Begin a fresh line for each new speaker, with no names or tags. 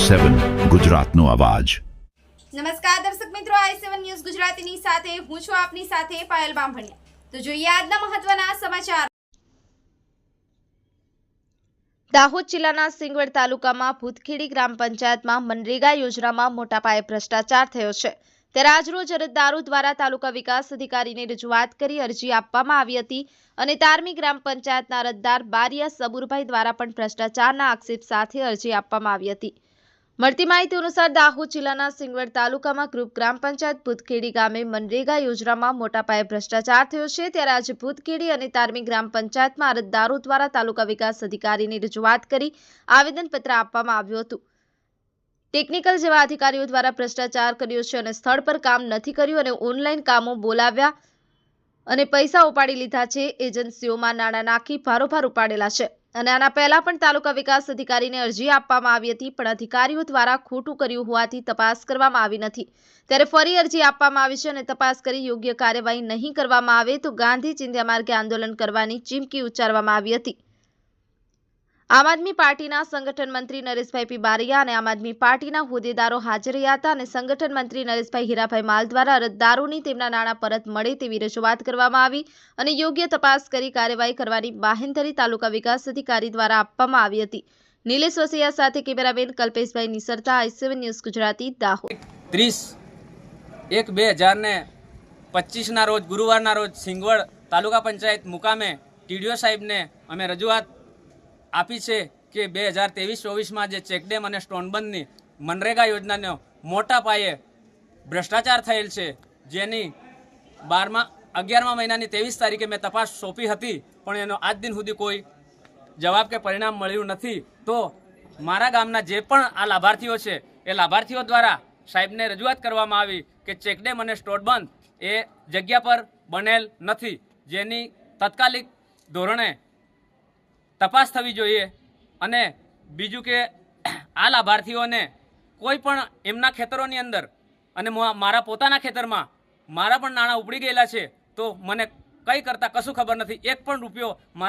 સેવન ગુજરાતનો અવાજ.
નમસ્કાર દર્શક મિત્રો આઈ સેવન ન્યૂઝ ગુજરાતીની સાથે હું છું આપની સાથે પાયલ બામભણિયા. તો જોઈએ આજના મહત્વના સમાચાર. દાહોદ જિલ્લાના સિંગવડ તાલુકામાં ભૂતખેડી ગ્રામ પંચાયતમાં મનરેગા યોજનામાં મોટા પાયે ભ્રષ્ટાચાર થયો છે. ત્યારે આજરોજ અરજદારો દ્વારા તાલુકા વિકાસ અધિકારીને રજૂઆત કરી અરજી આપવામાં આવી હતી અને તારમી ગ્રામ પંચાયતના અરજદાર બારિયા સબુરભાઈ દ્વારા પણ ભ્રષ્ટાચારના આક્ષેપ સાથે અરજી આપવામાં આવી હતી. મળતી માહિતી અનુસાર દાહોદ જિલ્લાના સિંગવડ તાલુકામાં ગ્રુપ ગ્રામ પંચાયત ભૂતખેડી ગામે મનરેગા યોજનામાં મોટા પાયે ભ્રષ્ટાચાર થયો છે. ત્યારે આજે ભૂતખેડી અને તારમી ગ્રામ પંચાયતમાં અરજદારો દ્વારા તાલુકા વિકાસ અધિકારીની રજૂઆત કરી આવેદનપત્ર આપવામાં આવ્યું હતું. ટેકનિકલ જેવા અધિકારીઓ દ્વારા ભ્રષ્ટાચાર કર્યો છે અને સ્થળ પર કામ નથી કર્યું અને ઓનલાઈન કામો બોલાવ્યા અને પૈસા ઉપાડી લીધા છે. એજન્સીઓમાં નાણાં નાખી ભારોભાર ઉપાડેલા છે. અને આના પહેલા પણ તાલુકા વિકાસ અધિકારીને અરજી આપવામાં આવી હતી, પણ અધિકારીઓ દ્વારા ખોટું કર્યું હોવાથી તપાસ કરવામાં આવી નથી. ત્યારે ફરી અરજી આપવામાં આવી છે અને તપાસ કરી યોગ્ય કાર્યવાહી નહીં કરવામાં આવે તો ગાંધી ચિંધ્યા માર્ગે આંદોલન કરવાની ચીમકી ઉચ્ચારવામાં આવી હતી. આમ આદમી પાર્ટીના સંગઠન મંત્રી નરેશભાઈ પીબારિયા અને આમ આદમી પાર્ટીના હોદ્દેદારો હાજર રહ્યા હતા અને સંગઠન મંત્રી નરેશભાઈ હીરાભાઈ માલ દ્વારા અરજદારોની તેમના નાણાં પરત મળે તેવી રજૂઆત કરવામાં આવી અને યોગ્ય તપાસ કરી કાર્યવાહી કરવાની બાહેંધરી તાલુકા વિકાસ અધિકારી દ્વારા આપવામાં આવી હતી. નિલેશ વસૈયા સાથે cameraman Kalpeshbhai Nisarta, I News Gujarati, Dahod.
ત્રીસ એક બે હજારને પચીસના રોજ, ગુરુવારના રોજ સિંગવડ તાલુકા પંચાયત મુકામે ટીડીઓ સાહેબને અમે રજૂઆત આપી છે કે બે હજાર ત્રેવીસ, ચોવીસમાં જે ચેકડેમ અને સ્ટોનબંધની મનરેગા યોજનાનો મોટા પાયે ભ્રષ્ટાચાર થયેલ છે, જેની બારમા, અગિયારમા મહિનાની ત્રેવીસ તારીખે મેં તપાસ સોંપી હતી, પણ એનો આજ દિન સુધી કોઈ જવાબ કે પરિણામ મળ્યું નથી. તો મારા ગામના જે પણ આ લાભાર્થીઓ છે, એ લાભાર્થીઓ દ્વારા સાહેબને રજૂઆત કરવામાં આવી કે ચેકડેમ અને સ્ટોટબંધ એ જગ્યા પર બનેલ નથી, જેની તાત્કાલિક ધોરણે તપાસ થવી જોઈએ અને બીજું કે આ લાભાર્થીઓને કોઈ પણ એમના ખેતરોની અંદર અને મારા પોતાના ખેતરમાં મારા પણ નાણાં ઉપડી ગયેલા છે, તો મને કંઈ કરતાં કશું ખબર નથી. એક પણ રૂપિયો મારા